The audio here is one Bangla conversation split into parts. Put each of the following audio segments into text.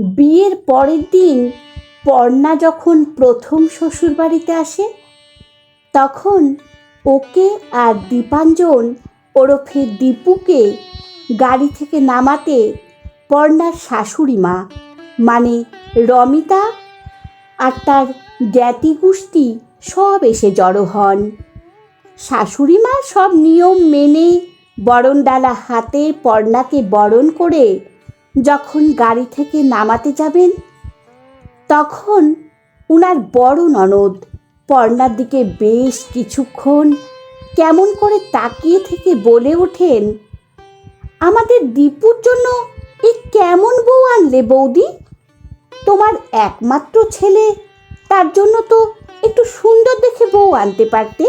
বিয়ের পরের দিন পর্ণা যখন প্রথম শ্বশুরবাড়িতে আসে, তখন ওকে আর দীপাঞ্জন ওরফে দীপুকে গাড়ি থেকে নামাতে পর্ণার শাশুড়ি মা মানে রমিতা আর তার জ্ঞাতি গোষ্ঠী সব এসে জড়ো হন। শাশুড়ি মা সব নিয়ম মেনে বরণডালা হাতে পর্ণাকে বরণ করে যখন গাড়ি থেকে নামাতে যাবেন, তখন উনার বড় ননদ পর্ণার দিকে বেশ কিছুক্ষণ কেমন করে তাকিয়ে থেকে বলে ওঠেন, আমাদের দীপুর জন্য এই কেমন বউ আনলে বৌদি? তোমার একমাত্র ছেলে, তার জন্য তো একটু সুন্দর দেখে বউ আনতে পারতে।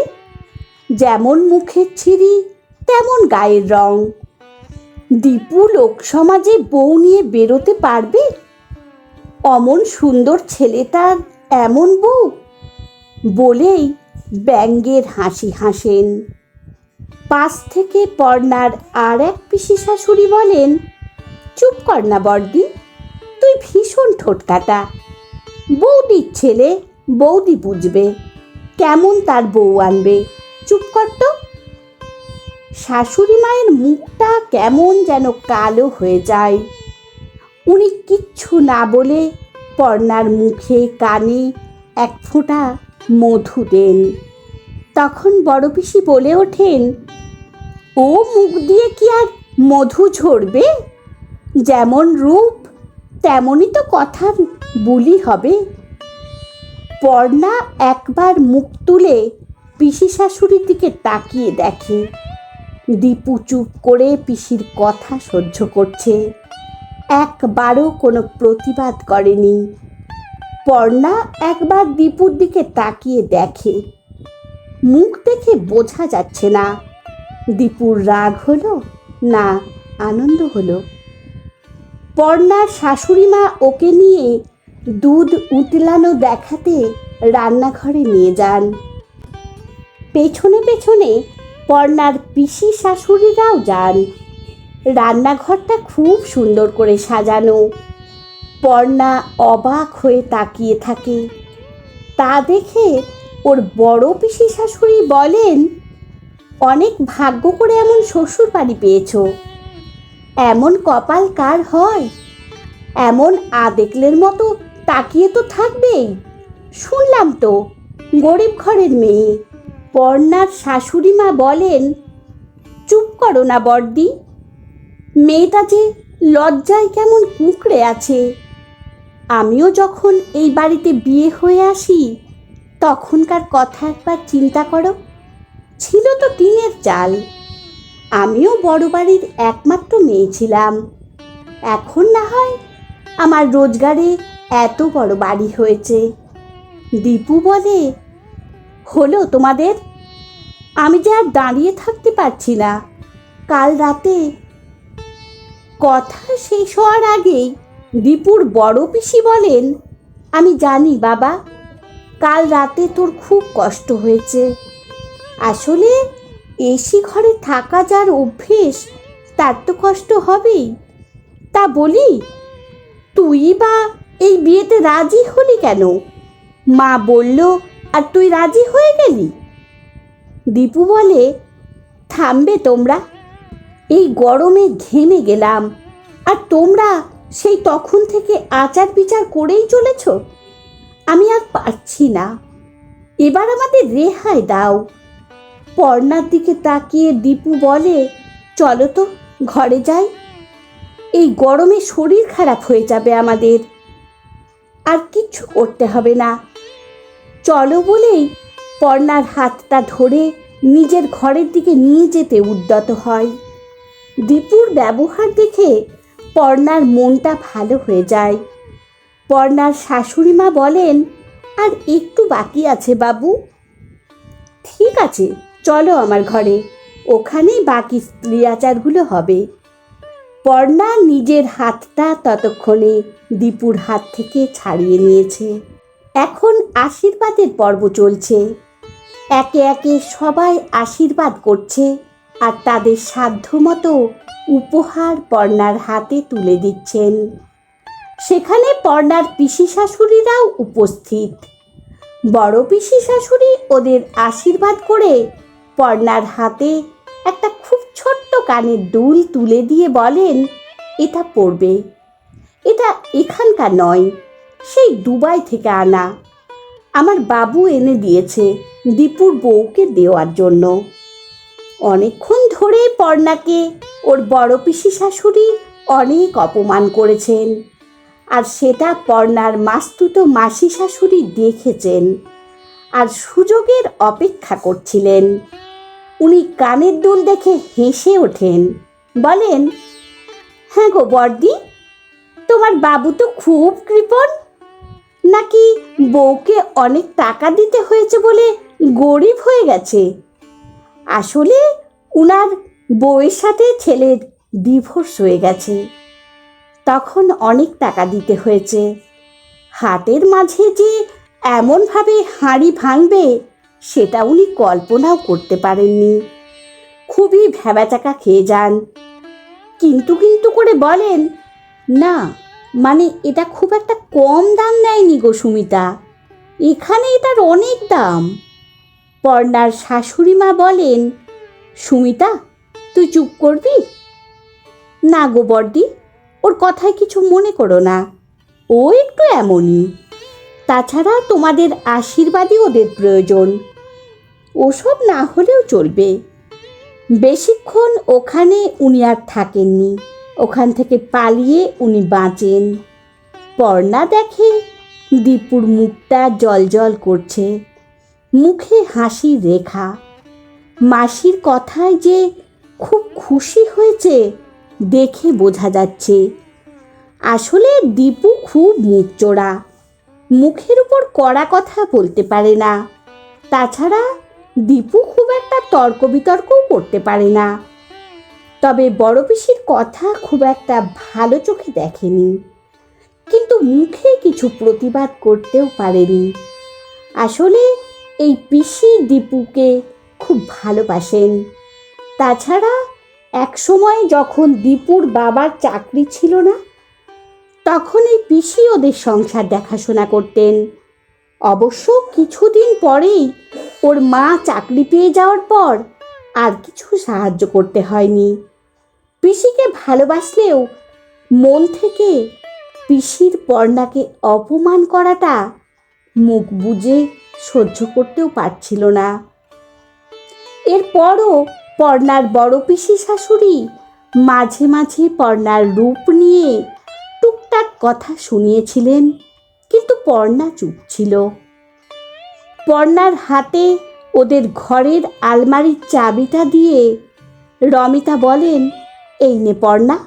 যেমন মুখের ছিরি তেমন গায়ের রং। দীপু লোক সমাজে বউ নিয়ে বেরোতে পারবে? অমন সুন্দর ছেলেটার এমন বউ? বলেই ব্যঙ্গের হাসি হাসেন। পাশ থেকে পর্ণার আর এক পিসি শাশুড়ি বলেন, চুপ কর না বর্দি তুই ভীষণ ঠোঁটকাটা বৌদির ছেলে বৌদি বুঝবে, কেমন তার বউ আনবে। চুপ কর তো। শাশুড়ি মায়ের মুখটা কেমন যেন কালো হয়ে যায়। উনি কিচ্ছু না বলে পর্ণার মুখে কানে এক ফোঁটা মধু দেন। তখন বড় পিসি বলে ওঠেন, ও মুখ দিয়ে কি আর মধু ঝরবে? যেমন রূপ, তেমনই তো কথার বুলি হবে। পর্ণা একবার মুখ তুলে পিসি শাশুড়ির দিকে তাকিয়ে দেখে। দীপু চুপ করে পিসির কথা সহ্য করছে। একবারও কোনো প্রতিবাদ করেনি। পর্ণা একবার দীপুর দিকে তাকিয়ে দেখে। মুখ দেখে বোঝা যাচ্ছে না। দীপুর রাগ হলো না আনন্দ হলো? পর্ণার শাশুড়ি মা ওকে নিয়ে দুধ উতলানো দেখাতে রান্নাঘরে নিয়ে যান। পেছনে পেছনে পর্ণার পিসি শাশুড়িরাও যান। রান্নাঘরটা খুব সুন্দর করে সাজানো। পর্ণা অবাক হয়ে তাকিয়ে থাকে। তা দেখে ওর বড় পিসি শাশুড়ি বলেন, অনেক ভাগ্য করে এমন শ্বশুর বাড়ি পেয়েছ। এমন কপাল কার হয়? এমন আদেকলের মতো তাকিয়ে তো থাকবেই। শুনলাম তো, গরিব ঘরের মেয়ে। পর্ণার শাশুড়ি মা বলেন, চুপ করো না বর্দি, মেয়েটা যে লজ্জায় কেমন কুঁকড়ে আছে। আমিও যখন এই বাড়িতে বিয়ে হয়ে আসি, তখনকার কথা একবার চিন্তা করো, ছিল তো টিনের চাল। আমিও বড় বাড়ির একমাত্র মেয়ে ছিলাম। এখন না হয় আমার রোজগারে এত বড় বাড়ি হয়েছে। দীপু বলে হলো তোমাদের, আমি যে আর দাঁড়িয়ে থাকতে পারছি না। কাল রাতে কথা শেষ হওয়ার আগেই দীপুর বড় পিসি বলেন, আমি জানি বাবা, কাল রাতে তোর খুব কষ্ট হয়েছে। আসলে এসি ঘরে থাকা যার অভ্যেস, তার তো কষ্ট হবেই। তা বলি, তুই বা এই বিয়েতে রাজি হলি কেন? মা বলল আর তুই রাজি হয়ে গেলি? দীপু বলে, থামবে তোমরা। এই গরমে ঘেমে গেলাম। আর তোমরা সেই তখন থেকে আচার বিচার করেই চলেছ? আমি আর পারছি না। এবার আমাদের রেহাই দাও। পর্ণার দিকে তাকিয়ে দীপু বলে, চলো তো, ঘরে যাই। এই গরমে শরীর খারাপ হয়ে যাবে আমাদের। আর কিচ্ছু করতে হবে না। চলো বলেই পর্ণার হাতটা ধরে নিজের ঘরের দিকে নিয়ে যেতে উদ্যত হয়। দীপুর ব্যবহার দেখে পর্ণার মনটা ভালো হয়ে যায়। পর্ণার শাশুড়ি মা বলেন, আর একটু বাকি আছে বাবু। ঠিক আছে, চলো আমার ঘরে, ওখানেই বাকি স্ত্রী হবে। পর্ণা নিজের হাতটা ততক্ষণে দীপুর হাত থেকে ছাড়িয়ে নিয়েছে। এখন আশীর্বাদের পর্ব চলছে। একে একে সবাই আশীর্বাদ করছে আর তাদের সাধ্যমতো উপহার পর্ণার হাতে তুলে দিচ্ছেন। সেখানে পর্ণার পিসি শাশুড়িরাও উপস্থিত। বড় পিসি শাশুড়ি ওদের আশীর্বাদ করে পর্ণার হাতে একটা খুব ছোট্ট কানের দুল তুলে দিয়ে বলেন, এটা পড়বে এটা এখানকার নয় সেই দুবাই থেকে আনা। আমার বাবু এনে দিয়েছে দীপুর বউকে দেওয়ার জন্য। অনেকক্ষণ ধরেই পর্ণাকে ওর বড় পিসি শাশুড়ি অনেক অপমান করেছেন। আর সেটা পর্ণার মাস্তুতো মাসি শাশুড়ি দেখেছেন আর সুযোগের অপেক্ষা করছিলেন। উনি কানের দুল দেখে হেসে ওঠেন, বলেন হ্যাঁ গো বর্দি তোমার বাবু তো খুব কৃপণ। নাকি বউকে অনেক টাকা দিতে হয়েছে বলে গরিব হয়ে গেছে? আসলে উনার বউয়ের সাথে ছেলের ডিভোর্স হয়ে গেছে। তখন অনেক টাকা দিতে হয়েছে। হাতের মাঝে যে এমনভাবে হাঁড়ি ভাঙবে, সেটা উনি কল্পনাও করতে পারেননি। খুবই ভ্যাবাচাকা খেয়ে যান। কিন্তু কিন্তু করে বলেন, না মানে এটা খুব একটা কম দাম নেয়নি গো সুমিতা। এখানে এটার অনেক দাম। পর্ণার শাশুড়ি মা বলেন, সুমিতা, তুই চুপ করবি? না গো বর্দি ওর কথায় কিছু মনে করো না। ও একটু এমনই। তাছাড়া তোমাদের আশীর্বাদই ওদের প্রয়োজন। ওসব না হলেও চলবে। বেশিক্ষণ ওখানে উনি আর থাকেননি। ওখান থেকে পালিয়ে উনি বাঁচেন। পর্ণা দেখে দীপুর মুখটা জলজল করছে। মুখে হাসির রেখা। মাসির কথায় যে খুব খুশি হয়েছে দেখে বোঝা যাচ্ছে। আসলে দীপু খুব মুখ চোরা মুখের উপর কড়া কথা বলতে পারে না। তাছাড়া দীপু খুব একটা তর্ক বিতর্কও করতে পারে না। তবে বড় পিসির কথা খুব একটা ভালো চোখে দেখেনি। কিন্তু মুখে কিছু প্রতিবাদ করতেও পারেনি। আসলে এই পিসি দীপুকে খুব ভালোবাসেন। তাছাড়া এক সময় যখন দীপুর বাবার চাকরি ছিল না, তখন এই পিসি ওদের সংসার দেখাশোনা করতেন। অবশ্য কিছুদিন পরেই ওর মা চাকরি পেয়ে যাওয়ার পর আর কিছু সাহায্য করতে হয়নি। পিসিকে ভালোবাসলেও মন থেকে পিসির পর্ণাকে অপমান করাটা মুখ বুজে সহ্য করতেও পারছিল না। এরপরও পর্ণার বড় পিসি শাশুড়ি মাঝে মাঝে পর্ণার রূপ নিয়ে টুকটাক কথা শুনিয়েছিলেন, কিন্তু পর্ণা চুপ ছিল। পর্ণার হাতে ওদের ঘরের আলমারির চাবিটা দিয়ে রমিতা বলেন এই নে পর্ণা।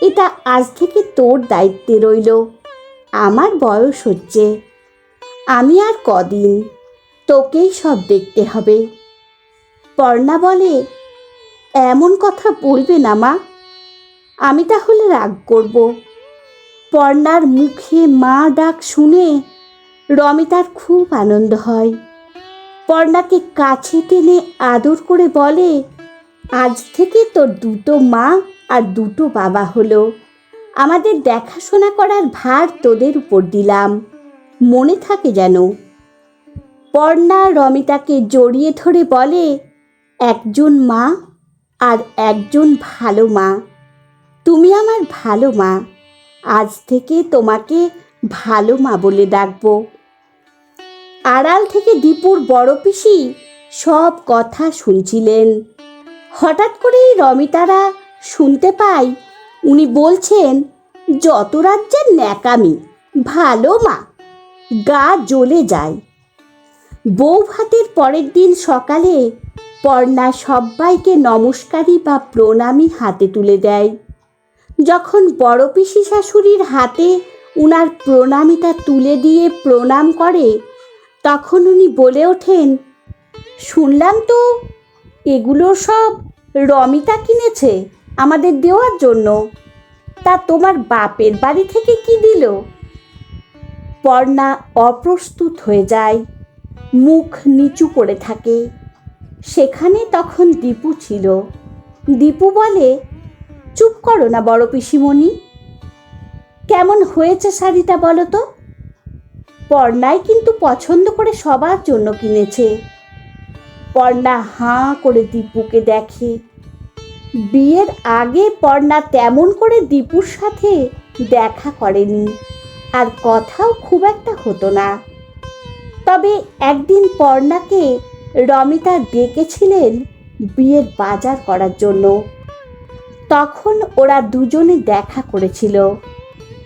এটা আজ থেকে তোর দায়িত্বে রইল। আমার বয়স হচ্ছে। আমি আর কদিন তোকেই সব দেখতে হবে। পর্ণা বলে, এমন কথা বলবে না মা। আমি তাহলে রাগ করব। পর্ণার মুখে মা ডাক শুনে রমিতার খুব আনন্দ হয়। পর্ণাকে কাছে টেনে আদর করে বলে আজ থেকে তোর দুটো মা আর দুটো বাবা হলো। আমাদের দেখাশোনা করার ভার তোদের উপর দিলাম। মনে থাকে যেন। পর্ণা রমিতাকে জড়িয়ে ধরে বলে, একজন মা আর একজন ভালো মা। তুমি আমার ভালো মা। আজ থেকে তোমাকে ভালো মা বলে ডাকবো। আড়াল থেকে দীপুর বড় পিসি সব কথা শুনছিলেন। হঠাৎ করেই রমিতারা শুনতে পাই উনি বলছেন, যত রাজ্যের ন্যাকামি, ভালো মা, গা জ্বলে যায়। বউ ভাতের পরের দিন সকালে পর্ণা সবাইকে নমস্কারী বা প্রণামী হাতে তুলে দেয়। যখন বড় পিসি শাশুড়ির হাতে উনার প্রণামীটা তুলে দিয়ে প্রণাম করে, তখন উনি বলে ওঠেন, শুনলাম তো এগুলো সব রমিতা কিনেছে আমাদের দেওয়ার জন্য। তা তোমার বাপের বাড়ি থেকে কি দিল? পর্ণা অপ্রস্তুত হয়ে যায়, মুখ নিচু করে থাকে। সেখানে তখন দীপু ছিল। দীপু বলে, চুপ করো না বড় পিসিমণি। কেমন হয়েছে শাড়িটা বলো তো? পর্ণাই কিন্তু পছন্দ করে সবার জন্য কিনেছে। পর্ণা হাঁ করে দীপুকে দেখে। বিয়ের আগে পর্ণা তেমন করে দীপুর সাথে দেখা করেনি, আর কথাও খুব একটা হতো না। তবে একদিন পর্ণাকে রমিতা ডেকেছিলেন বিয়ের বাজার করার জন্য। তখন ওরা দুজনে দেখা করেছিল।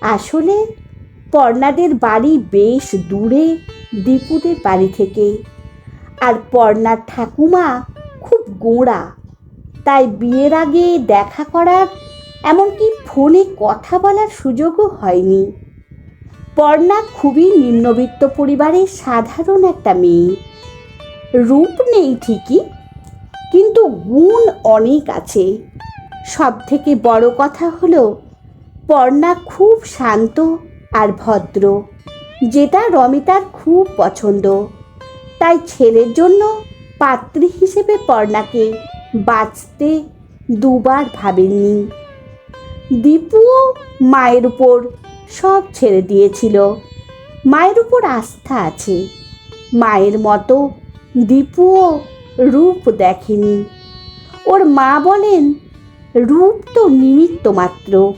আসলে পর্ণাদের বাড়ি বেশ দূরে দীপুদের বাড়ি থেকে। আর পর্ণার ঠাকুমা খুব গোঁড়া। তাই বিয়ের আগে দেখা করার, এমনকি ফোনে কথা বলার সুযোগও হয়নি। পর্ণা খুবই নিম্নবিত্ত পরিবারের সাধারণ একটা মেয়ে। রূপ নেই ঠিকই, কিন্তু গুণ অনেক আছে। সব থেকে বড় কথা হলো পর্ণা খুব শান্ত আর ভদ্র, যেটা রমিতার খুব পছন্দ। তাই ছেলের জন্য পাত্রী হিসেবে পর্ণাকে বাঁচতে দুবার ভাবেননি দীপুও মায়ের উপর সব ছেড়ে দিয়েছিল। মায়ের উপর আস্থা আছে। মায়ের মতো দীপুও রূপ দেখেনি। ওর মা বলেন, রূপ তো নিমিত্ত মাত্র।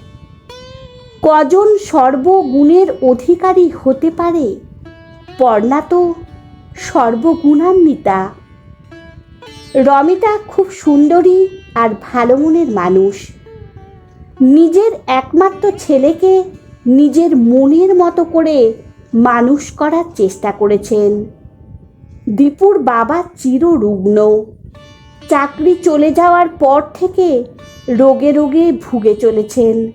কজন সর্বগুণের অধিকারী হতে পারে? পর্ণা তো সর্বগুণান্বিতা। রমিতা খুব সুন্দরী আর ভালো মনের মানুষ। নিজের একমাত্র ছেলেকে নিজের মনের মতো করে মানুষ করার চেষ্টা করেছেন। দীপুর বাবা চিররুগ্ন। চাকরি চলে যাওয়ার পর থেকে রোগে রোগে ভুগে চলেছেন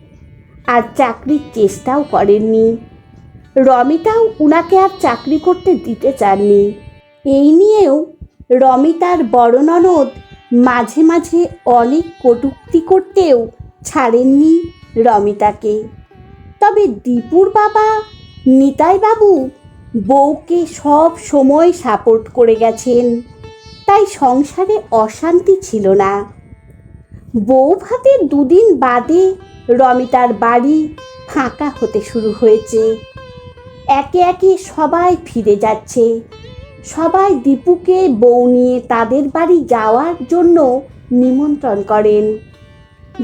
আর চাকরির চেষ্টাও করেননি। রমিতাও উনাকে আর চাকরি করতে দিতে চাননি। এই নিয়েও রমিতার বড় ননদ মাঝে মাঝে অনেক কটূক্তি করতেও ছাড়েননি রমিতাকে। তবে দীপুর বাবা নিতাই বাবু বউকে সব সময় সাপোর্ট করে গেছেন। তাই সংসারে অশান্তি ছিল না। বউ ভাতের দুদিন বাদে রমিতার বাড়ি ফাঁকা হতে শুরু হয়েছে। একে একে সবাই ফিরে যাচ্ছে। সবাই দীপুকে বউ নিয়ে তাদের বাড়ি যাওয়ার জন্য নিমন্ত্রণ করেন।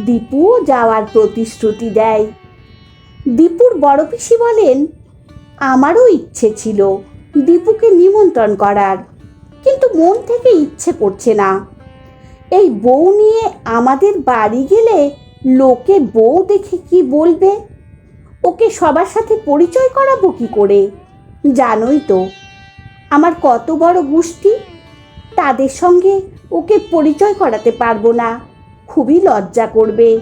দীপু যাওয়ার প্রতিশ্রুতি দেয়। দীপুর বড় পিসি বলেন, আমারও ইচ্ছে ছিল দীপুকে নিমন্ত্রণ করার, কিন্তু মন থেকে ইচ্ছে করছে না। এই বউ নিয়ে আমাদের বাড়ি গেলে লোকে বউ দেখে কি বলবে? ওকে সবার সাথে পরিচয় করাবো কি করে? জানোই তো, আমার কত বড় গোষ্ঠী, তাদের সঙ্গে ওকে পরিচয় করাতে পারব না, খুবই লজ্জা করবে,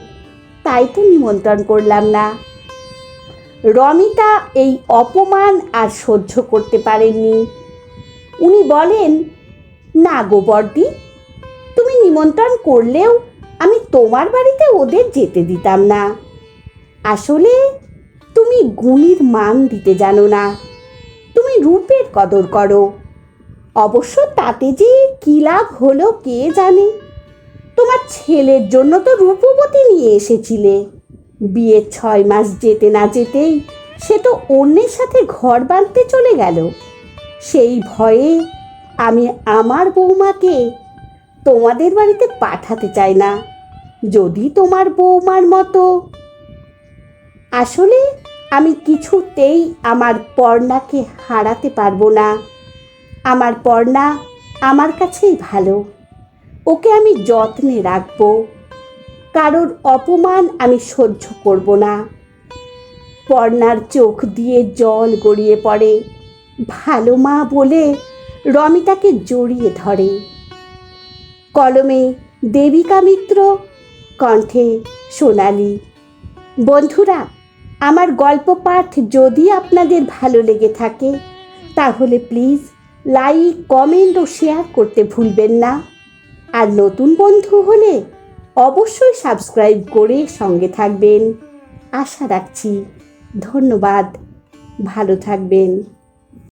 তাই তো নিমন্ত্রণ করলাম না। রমিতা এই অপমান আর সহ্য করতে পারেননি। উনি বলেন, না গো বর্দি তুমি নিমন্ত্রণ করলেও আমি তোমার বাড়িতে ওদের যেতে দিতাম না। আসলে তুমি গুণীর মান দিতে জানো না। তুমি রূপের কদর করো। অবশ্য তাতে যে কী লাভ হলো কে জানে? তোমার ছেলের জন্য তো রূপবতী নিয়ে এসেছিলে। বিয়ের ছয় মাস যেতে না যেতেই সে তো অন্যের সাথে ঘর বাঁধতে চলে গেল। সেই ভয়ে আমি আমার বৌমাকে তোমাদের বাড়িতে পাঠাতে চাই না, যদি তোমার বৌমার মতো। আসলে আমি কিছুতেই আমার পর্ণাকে হারাতে পারব না। আমার পর্ণা আমার কাছেই ভালো। ওকে আমি যত্নে রাখব। কারোর অপমান আমি সহ্য করব না। পর্ণার চোখ দিয়ে জল গড়িয়ে পড়ে। ভালো মা বলে রমিতাকে জড়িয়ে ধরে। কলমে দেবিকা মিত্র, কণ্ঠে সোনালি। বন্ধুরা আমার গল্প পাঠ যদি আপনাদের ভালো লেগে থাকে, তাহলে প্লিজ লাইক, কমেন্ট ও শেয়ার করতে ভুলবেন না। আর নতুন বন্ধু হলে অবশ্যই সাবস্ক্রাইব করে সঙ্গে থাকবেন। আশা রাখছি, ধন্যবাদ। ভালো থাকবেন।